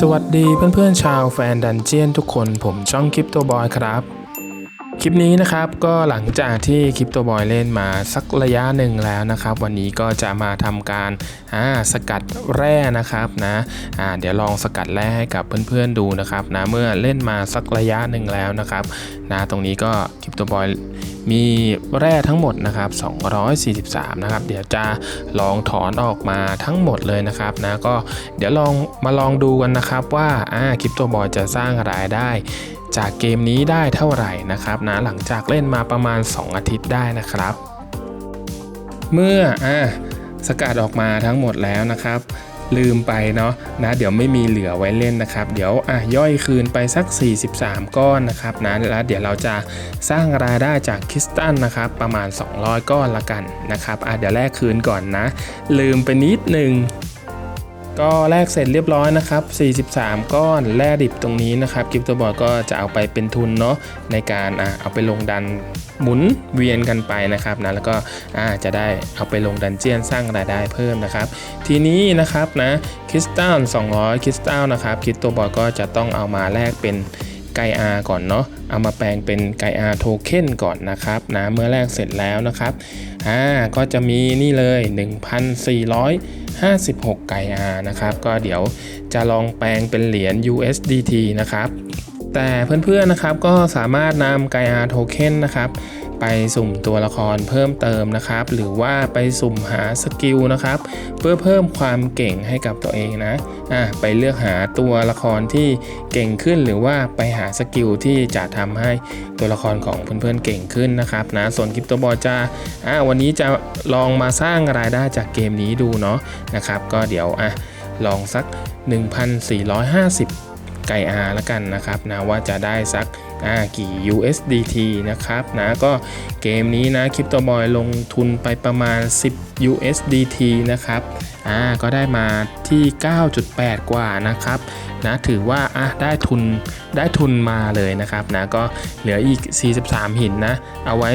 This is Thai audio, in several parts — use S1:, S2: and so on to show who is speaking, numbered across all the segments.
S1: สวัสดีเพื่อนๆชาวแฟนดันเจียนทุกคนผมช่องคริปโตบอยครับ คลิปนี้นะครับก็หลังจากที่คลิปตัวบอยเล่นมาสักระยะหนึ่งแล้วนะครับ วันนี้ก็จะมาทำการอ่าสกัดแร่นะครับนะอ่าเดี๋ยวลองสกัดแร่ให้กับเพื่อนๆดูนะครับนะเมื่อเล่นมาสักระยะหนึ่งแล้วนะครับนะตรงนี้ก็คลิปตัวบอยมีแร่ทั้งหมดนะครับ243นะครับ เดี๋ยวจะลองถอนออกมาทั้งหมดเลยนะครับนะก็เดี๋ยวลองมาลองดูกันนะครับว่าอ่าคลิปตัวบอยจะสร้างรายได้ จากเกมนี้ได้เท่าไหร่นะครับนะหลังจากเล่นมาประมาณ 2 อาทิตย์ได้นะครับ เมื่ออะสกัดออกมาทั้งหมดแล้วนะครับ ลืมไปเนาะนะ เดี๋ยวไม่มีเหลือไว้เล่นนะครับ เดี๋ยวอะย่อยคืนไปสัก 43 ก้อนนะครับนะแล้วเดี๋ยวเราจะสร้างรายได้จากคริสตัลนะครับ ประมาณ 200 ก้อนละกันนะครับอะเดี๋ยวแลกคืนก่อนนะ ลืมไปนิดหนึ่ง ก็แลกเสร็จเรียบร้อยนะครับ 43 ก้อนแร่ดิบตรงนี้นะครับกิฟต์ตัวบอยก็จะเอาไปเป็นทุนเนาะในการอะเอาไปลงดันหมุนเวียนกันไปนะครับนะแล้วก็อ่าจะได้เอาไปลงดันเจียนสร้างรายได้เพิ่มนะครับ ทีนี้นะครับนะคริสตัล200 คริสตัลนะครับคิดตัวบอยก็จะต้องเอามาแลกเป็น ไกอาก่อนเนาะเอามาแปลงเป็นไกอาโทเค็นก่อนนะครับนะเมื่อแรกเสร็จแล้วนะครับอ่าก็จะมีนี่เลย 1,456ไกอานะครับ ก็เดี๋ยวจะลองแปลงเป็นเหรียญ USDT นะครับ แต่เพื่อนๆนะครับก็สามารถนำไกอาโทเค็นนะครับไปสุ่มตัวละครเพิ่มเติมนะครับ หรือว่าไปสุ่มหาสกิลนะครับ เพื่อเพิ่มความเก่งให้กับตัวเองนะอะไปเลือกหาตัวละครที่เก่งขึ้น หรือว่าไปหาสกิลที่จะทำให้ตัวละครของเพื่อนๆเก่งขึ้นนะครับนะส่วนคริปโตบอลจะอะวันนี้จะลองมาสร้างรายได้จากเกมนี้ดูเนาะนะครับ ก็เดี๋ยวอะลองสัก 1,450 ไก่อาละกันนะครับนะว่าจะได้สัก อ่ากี่ USDT นะครับนะก็เกมนี้นะคริปโตบอยลงทุนไปประมาณ 10 USDT นะครับอ่าก็ได้มาที่ 9.8 กว่านะครับนะถือว่าอะได้ทุนได้ทุนมาเลยนะครับนะก็เหลืออีก 43 หินนะ เอาไว้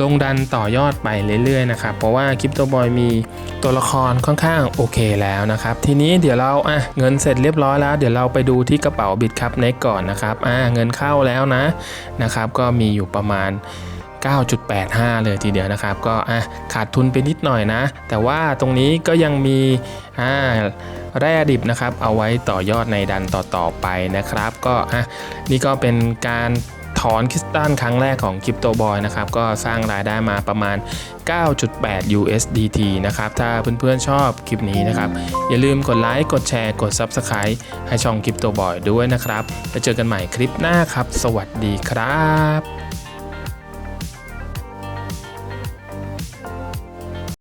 S1: ลงดันต่อยอดไปเรื่อยๆนะครับ เพราะว่าคริปโตบอยมีตัวละครค่อนข้างโอเคแล้วนะครับ ทีนี้เดี๋ยวเราอะเงินเสร็จเรียบร้อยแล้ว เดี๋ยวเราไปดูที่กระเป๋าบิตครับเน็กก่อนนะครับอ่าเงินเข้าแล้วนะนะครับ ก็มีอยู่ประมาณ 9.85 เลยทีเดียวนะครับ ก็ขาดทุนไปนิดหน่อยนะ แต่ว่าตรงนี้ก็ยังมีอ่าแร่ดิบนะครับ เอาไว้ต่อยอดในดันต่อๆไปนะครับ ก็นี่ก็เป็นการ ถอนคริสตัลครั้งแรกของคริปโตบอยนะครับก็สร้างรายได้มาประมาณ 9.8 USDT นะครับถ้าเพื่อนๆชอบคลิปนี้นะครับอย่าลืมกดไลค์กดแชร์กด Subscribe ให้ช่องคริปโตบอยด้วยนะครับแล้วเจอกันใหม่คลิปหน้าครับ สวัสดีครับ